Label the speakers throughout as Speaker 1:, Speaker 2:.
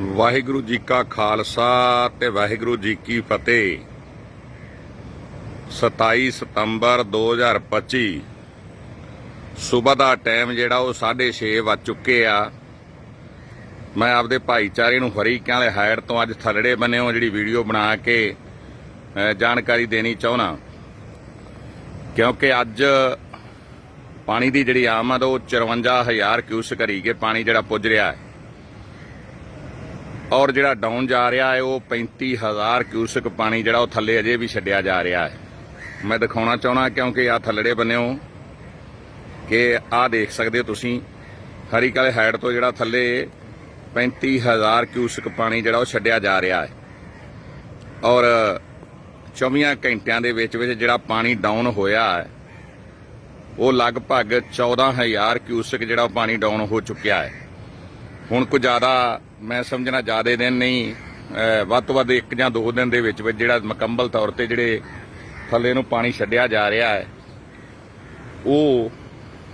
Speaker 1: ਵਾਹਿਗੁਰੂ ਜੀ ਕਾ ਖਾਲਸਾ ਤੇ ਵਾਹਿਗੁਰੂ ਜੀ ਕੀ ਫਤਿਹ। 27 ਸਤੰਬਰ 2025 ਸਵੇਰ ਦਾ ਟਾਈਮ ਜਿਹੜਾ ਉਹ 6:30 ਵੱਜ ਚੁੱਕੇ ਆ। ਮੈਂ ਆਪਦੇ ਭਾਈਚਾਰੇ ਨੂੰ ਹਰੀਕਿਆਂ ਵਾਲੇ ਹਾਇਰ ਤੋਂ ਅੱਜ ਥਲੜੇ ਬੰਨਿਓ ਜਿਹੜੀ ਵੀਡੀਓ ਬਣਾ ਕੇ ਜਾਣਕਾਰੀ ਦੇਣੀ ਚਾਹੁੰਦਾ। ਕਿਉਂਕਿ ਅੱਜ ਪਾਣੀ ਦੀ ਜਿਹੜੀ ਆਮਦ ਉਹ 54000 ਕਿਊਸਕ ਕੇ ਪਾਣੀ ਜਿਹੜਾ ਪੁੱਜ ਰਿਹਾ ਹੈ। ਔਰ ਜਿਹੜਾ ਡਾਊਨ ਜਾ ਰਿਹਾ ਹੈ, ਉਹ 35000 ਕਿਊਸਕ ਪਾਣੀ ਜਿਹੜਾ ਉਹ ਥੱਲੇ ਅਜੇ ਵੀ ਛੱਡਿਆ ਜਾ ਰਿਹਾ ਹੈ। ਮੈਂ ਦਿਖਾਉਣਾ ਚਾਹੁੰਦਾ ਕਿਉਂਕਿ ਆ ਥੱਲੜੇ ਬੰਨਿਓ ਕਿ ਆ ਦੇਖ ਸਕਦੇ ਹੋ ਤੁਸੀਂ, ਹਰੀ ਕਾਲੇ ਹਾਈਟ ਤੋਂ ਜਿਹੜਾ ਥੱਲੇ 35000 ਕਿਊਸਕ ਪਾਣੀ ਜਿਹੜਾ ਉਹ ਛੱਡਿਆ ਜਾ ਰਿਹਾ ਹੈ। ਔਰ 24 ਘੰਟਿਆਂ ਦੇ ਵਿੱਚ ਵਿੱਚ ਜਿਹੜਾ ਪਾਣੀ ਡਾਊਨ ਹੋਇਆ ਹੈ, ਉਹ ਲਗਭਗ 14000 ਕਿਊਸਕ ਜਿਹੜਾ ਉਹ ਪਾਣੀ ਡਾਊਨ ਹੋ ਚੁੱਕਿਆ ਹੈ। ਹੁਣ ਕੋਈ ਜ਼ਿਆਦਾ, ਮੈਂ ਸਮਝਣਾ ਜ਼ਿਆਦਾ ਦਿਨ ਨਹੀਂ ਵੱਧ ਤੋਂ ਵੱਧ ਇੱਕ ਜਾਂ ਦੋ ਦਿਨ ਦੇ ਵਿੱਚ ਵਿੱਚ ਜਿਹੜਾ ਮੁਕੰਮਲ ਤੌਰ ਤੇ ਜਿਹੜੇ ਥੱਲੇ ਨੂੰ ਪਾਣੀ ਛੱਡਿਆ ਜਾ ਰਿਹਾ ਹੈ, ਉਹ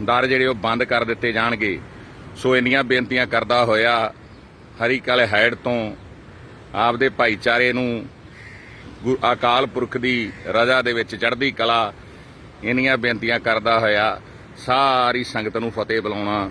Speaker 1: ਦਰ ਜਿਹੜੇ ਉਹ ਬੰਦ ਕਰ ਦਿੱਤੇ ਜਾਣਗੇ। ਸੋ ਇੰਨੀਆਂ ਬੇਨਤੀਆਂ ਕਰਦਾ ਹੋਇਆ ਹਰੀ ਕਾਲੇ ਹੈਡ ਤੋਂ ਆਪਦੇ ਭਾਈਚਾਰੇ ਨੂੰ ਗੁਰ- ਅਕਾਲ ਪੁਰਖ ਦੀ ਰਜ਼ਾ ਦੇ ਵਿੱਚ ਚੜ੍ਹਦੀ ਕਲਾ, ਇੰਨੀਆਂ ਬੇਨਤੀਆਂ ਕਰਦਾ ਹੋਇਆ ਸਾਰੀ ਸੰਗਤ ਨੂੰ ਫਤਿਹ ਬੁਲਾਉਣਾ